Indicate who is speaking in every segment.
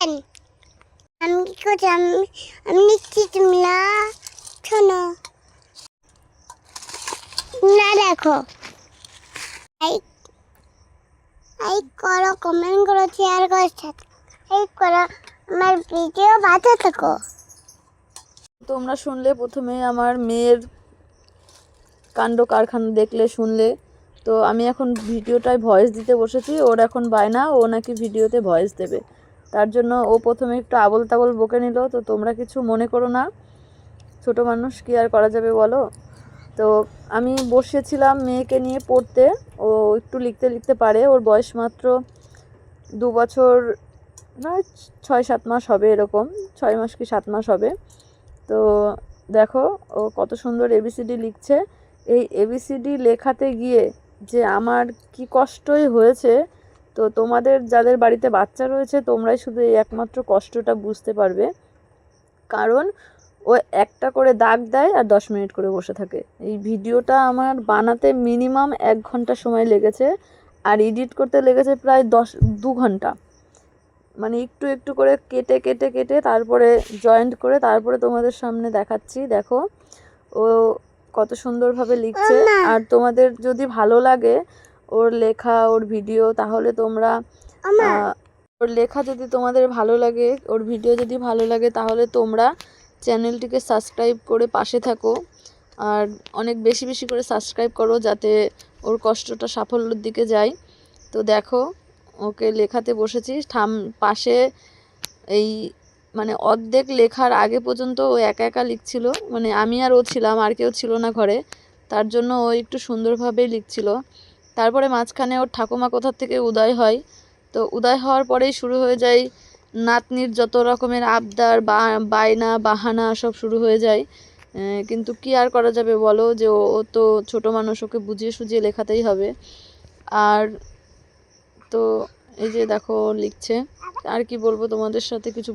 Speaker 1: আমি কি করছি? আমি আমি নিচ্ছি তুমি না, শোনো। না, দেখো। লাইক করো কমেন্ট করো শেয়ার করো লাইক করো, আমার ভিডিও বাঁচা থাকো
Speaker 2: তোমরা শুনলে প্রথমে আমার মেয়ের কাণ্ড কারখানা দেখলে শুনলে। তো আমি এখন ভিডিওটায় ভয়েস দিতে বসেছি, ওর এখন বায়না, ও নাকি ভিডিওতে ভয়েস দেবে। তার জন্য ও প্রথমে একটু আবল তাবল বকে নিল, তো তোমরা কিছু মনে করো না? ছোট মানুষ কি আর করা যাবে বলো? তো আমি বসেছিলাম মেয়েকে নিয়ে পড়তে, ও একটু লিখতে লিখতে পারে, ওর বয়স মাত্র দু বছর, না, ছয় সাত মাস হবে এরকম, ছয় মাস কি সাত মাস হবে। তো দেখো, ও কত সুন্দর এবিসিডি লিখছে। এই এবিসিডি লেখাতে গিয়ে যে আমার কি কষ্টই হয়েছে তো তোমাদের যাদের বাড়িতে বাচ্চা রয়েছে তোমরাই শুধু এই একমাত্র কষ্টটা বুঝতে পারবে। কারণ ও একটা করে দাগ দেয় আর দশ মিনিট করে বসে থাকে। এই ভিডিওটা আমার বানাতে মিনিমাম এক ঘণ্টা সময় লেগেছে আর এডিট করতে লেগেছে প্রায় দশ দু ঘণ্টা। মানে একটু একটু করে কেটে কেটে কেটে তারপরে জয়েন্ট করে তারপরে তোমাদের সামনে দেখাচ্ছি। দেখো ও কত সুন্দরভাবে লিখছে। আর তোমাদের যদি ভালো লাগে ওর লেখা ওর ভিডিও তাহলে তোমরা ওর লেখা যদি তোমাদের ভালো লাগে ওর ভিডিও যদি ভালো লাগে তাহলে তোমরা চ্যানেলটিকে সাবস্ক্রাইব করে পাশে থাকো। আর অনেক বেশি বেশি করে সাবস্ক্রাইব করো যাতে ওর কষ্টটা সাফল্যের দিকে যায়। তো দেখো ওকে লেখাতে বসেছি। ঠাম পাশে এই মানে অর্ধেক লেখার আগে পর্যন্ত ও একা একা লিখছিল। মানে আমি আর ও ছিলাম আর কেউ ছিল না ঘরে। তার জন্য ও একটু সুন্দরভাবেই লিখছিল। তারপরে মাঝখানে ওর ঠাকুমা কোথার থেকে উদয় হয়। তো উদয় হওয়ার পরেই শুরু হয়ে যায়, নাতনির যত রকমের আবদার, বা, বায়না, বাহানা সব শুরু হয়ে যায়। কিন্তু কি আর করা যাবে বলো যে ও তো ছোটো মানুষ, ওকে বুঝিয়ে সুঝিয়ে লেখাতেই হবে। আর তো এই যে দেখো লিখছে, আর কি বলব তোমাদের সাথে কিছু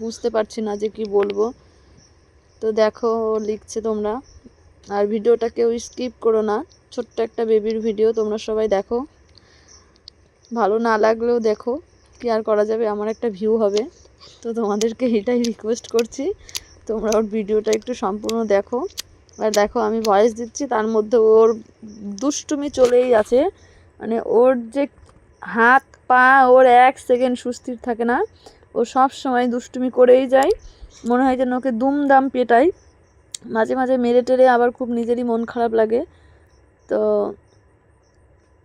Speaker 2: বুঝতে পারছি না যে কি বলব। তো দেখো লিখছে তোমরা, আর ভিডিওটা কেউ স্কিপ করো না। ছোট্ট একটা বেবির ভিডিও, তোমরা সবাই দেখো। ভালো না লাগলেও দেখো কি আর করা যাবে, আমার একটা ভিউ হবে। তো তোমাদেরকে এটাই রিকোয়েস্ট করছি, তোমরা ওর ভিডিওটা একটু সম্পূর্ণ দেখো। আর দেখো, আমি ভয়েস দিচ্ছি, তার মধ্যে ওর দুষ্টুমি চলেই আছে। মানে ওর যে হাত, পা, ওর এক সেকেন্ড সুস্থির থাকে না, ও সব সময় দুষ্টুমি করেই যায়। মনে হয় যেন ওকে দুমদাম পেটাই মাঝে মাঝে মেরে টেরে আবার খুব নিজেরই মন খারাপ লাগে। তো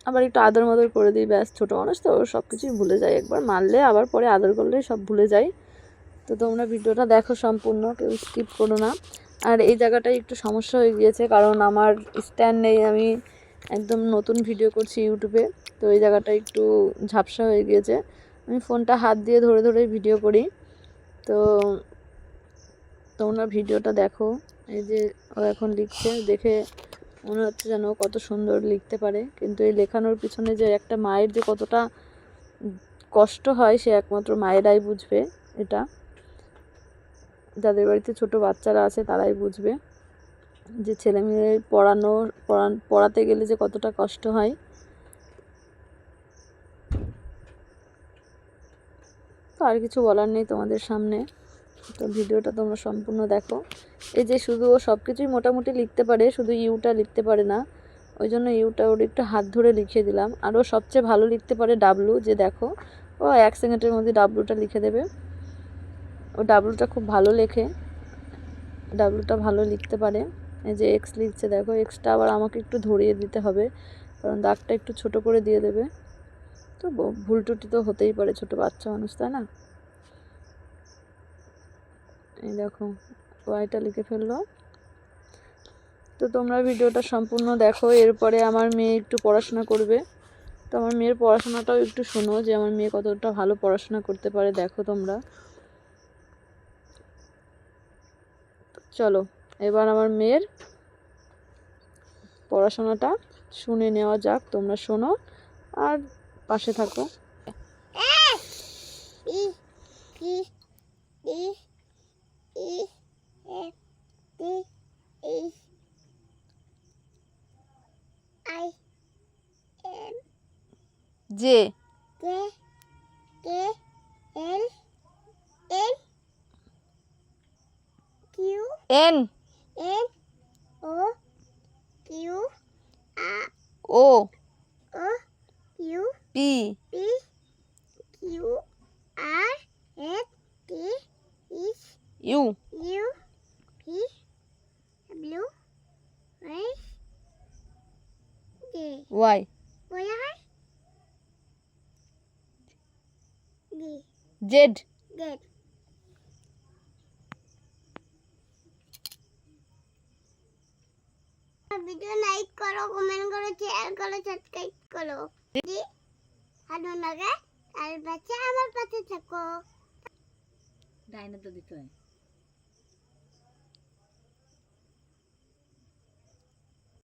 Speaker 2: আবার একটু আদর মাদর করে দিই, ব্যাস, ছোটো মানুষ তো সব কিছুই ভুলে যায় একবার। মারলে আবার পরে আদর করলে সব ভুলে যায় তো তোমরা ভিডিওটা দেখো সম্পূর্ণ, কেউ স্কিপ করো না। আর এই জায়গাটায় একটু সমস্যা হয়ে গিয়েছে, কারণ আমার স্ট্যান্ড নেই, আমি একদম নতুন ভিডিও করছি ইউটিউবে তো এই জায়গাটা একটু ঝাপসা হয়ে গিয়েছে। আমি ফোনটা হাত দিয়ে ধরে ধরে ভিডিও করি। তো তোমরা ভিডিওটা দেখো। এই যে ও এখন লিখছে, দেখে মনে হচ্ছে যেন কত সুন্দর লিখতে পারে। কিন্তু এই লেখানোর পিছনে যে একটা মায়ের যে কতটা কষ্ট হয়, সে একমাত্র মায়েরাই বুঝবে এটা। যাদের বাড়িতে ছোট বাচ্চারা আছে, তারাই বুঝবে যে ছেলে মেয়ে পড়ানো, পড়ান, পড়াতে গেলে যে কতটা কষ্ট হয়। তো আর কিছু বলার নেই তোমাদের সামনে। তো ভিডিওটা তোমরা সম্পূর্ণ দেখো। এই যে শুধু ও সব কিছুই মোটামুটি লিখতে পারে, শুধু ইউটা লিখতে পারে না। ওই জন্য ইউটা ওর একটু হাত ধরে লিখিয়ে দিলাম। আর ও সবচেয়ে ভালো লিখতে পারে ডাব্লু যে দেখো, ও এক সেকেন্ডের মধ্যে ডাব্লুটা লিখে দেবে। ও ডাব্লুটা খুব ভালো লেখে। ডাব্লুটা ভালো লিখতে পারে। এই যে এক্স লিখছে, দেখো এক্সটা আবার আমাকে একটু ধরিয়ে দিতে হবে। কারণ দাগটা একটু ছোট করে দিয়ে দেবে। তো ভুল টুটি তো হতেই পারে ছোট বাচ্চা মানুষ, তাই না? এই দেখো, ওয়াইটা লিখে ফেলল। তো তোমরা ভিডিওটা সম্পূর্ণ দেখো, এরপরে আমার মেয়ে একটু পড়াশোনা করবে। তো আমার মেয়ের পড়াশোনাটাও একটু শোনো যে আমার মেয়ে কতটা ভালো পড়াশোনা করতে পারে, দেখো তোমরা। চলো, এবার আমার মেয়ের পড়াশোনাটা শুনে নেওয়া যাক, তোমরা শোনো আর পাশে থাকো। J
Speaker 1: K K L
Speaker 2: N Q
Speaker 1: N N O Q A
Speaker 2: O
Speaker 1: O Q
Speaker 2: P
Speaker 1: P Q R S T S
Speaker 2: U
Speaker 1: U P W
Speaker 2: Y
Speaker 1: Y
Speaker 2: Z.
Speaker 1: Video like করো কমেন্ট করো share করো subscribe করো। যদি ভালো লাগে তার বাচ্চা আমার পাশে থাকো।
Speaker 3: ডাইনে তো দিতে হয়।